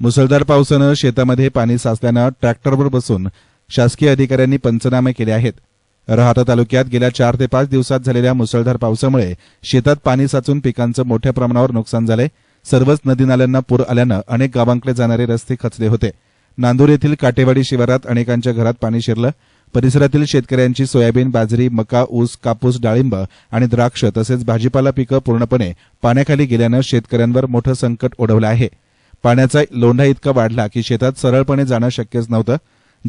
मुसळधार पावसानं शेतामध्ये पाणी साचल्यानं ट्रॅक्टरवर बसून शासकीय अधिकाऱ्यांनी पंचनामे केले आहेत. राहता तालुक्यात गेल्या चार ते पाच दिवसात झालेल्या मुसळधार पावसामुळे शेतात पाणी साचून पिकांचं मोठ्या प्रमाणावर नुकसान झालंय. सर्वच नदी नाल्यांना पूर आल्यानं अनेक गावांकडे जाणारे रस्ते खचले होते. नांदूर येथील काटेवाडी शिवारात अनेकांच्या घरात पाणी शिरलं. परिसरातील शेतकऱ्यांची सोयाबीन बाजरी मका ऊस कापूस डाळिंब आणि द्राक्ष तसेच भाजीपाला पिकं पूर्णपणे पाण्याखाली गेल्यानं शेतकऱ्यांवर मोठं संकट ओढवलं आहे. पाण्याचा लोंढा इतका वाढला की शेतात सरळपणे जाणं शक्यच नव्हतं.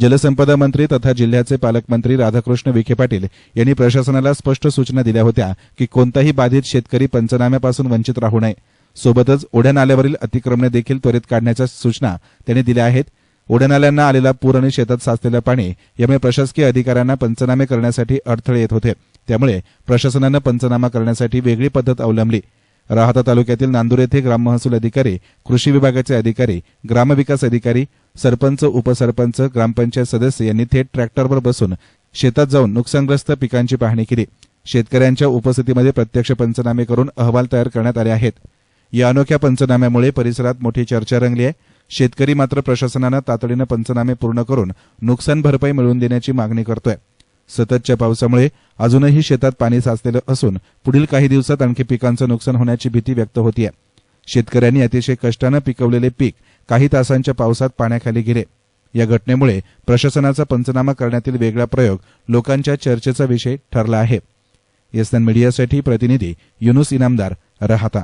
जलसंपदा मंत्री तथा जिल्ह्याचे पालकमंत्री राधाकृष्ण विखे पाटील यांनी प्रशासनाला स्पष्ट सूचना दिल्या होत्या की कोणताही बाधित शेतकरी पंचनाम्यापासून वंचित राहू नये. सोबतच ओढ्या नाल्यावरील अतिक्रमणे देखील त्वरित काढण्याच्या सूचना त्यांनी दिल्या आहेत. ओढ्या नाल्यांना आलेला पूर आणि शेतात साचलेलं पाणी यामुळे प्रशासकीय अधिकाऱ्यांना पंचनामे करण्यासाठी अडथळे येत होते. त्यामुळे प्रशासनानं पंचनामा करण्यासाठी वेगळी पद्धत अवलंबली. राहाता तालुक्यातील नांदूर येथे ग्राम महसूल अधिकारी कृषी विभागाचे अधिकारी ग्रामविकास अधिकारी सरपंच उपसरपंच ग्रामपंचायत सदस्य यांनी थेट ट्रॅक्टरवर बसून शेतात जाऊन नुकसानग्रस्त पिकांची पाहणी केली. शेतकऱ्यांच्या उपस्थितीमध्ये प्रत्यक्ष पंचनामे करून अहवाल तयार करण्यात आले आहेत. या अनोख्या पंचनाम्यामुळे परिसरात मोठी चर्चा रंगली आहे. शेतकरी मात्र प्रशासनानं तातडीनं पंचनामे पूर्ण करून नुकसान भरपाई मिळवून देण्याची मागणी करतोय. सततच्या पावसामुळे अजूनही शेतात पाणी साचलेलं असून पुढील काही दिवसात आणखी पिकांचं नुकसान होण्याची भीती व्यक्त होतीये. शेतकऱ्यांनी अतिशय कष्टानं पिकवलेले पीक काही तासांच्या पावसात पाण्याखाली गेले. या घटनेमुळे प्रशासनाचा पंचनामा करण्यातील वेगळा प्रयोग लोकांच्या चर्चेचा विषय ठरला आहे. एसएन मीडियासाठी प्रतिनिधी युनुस इनामदार राहता.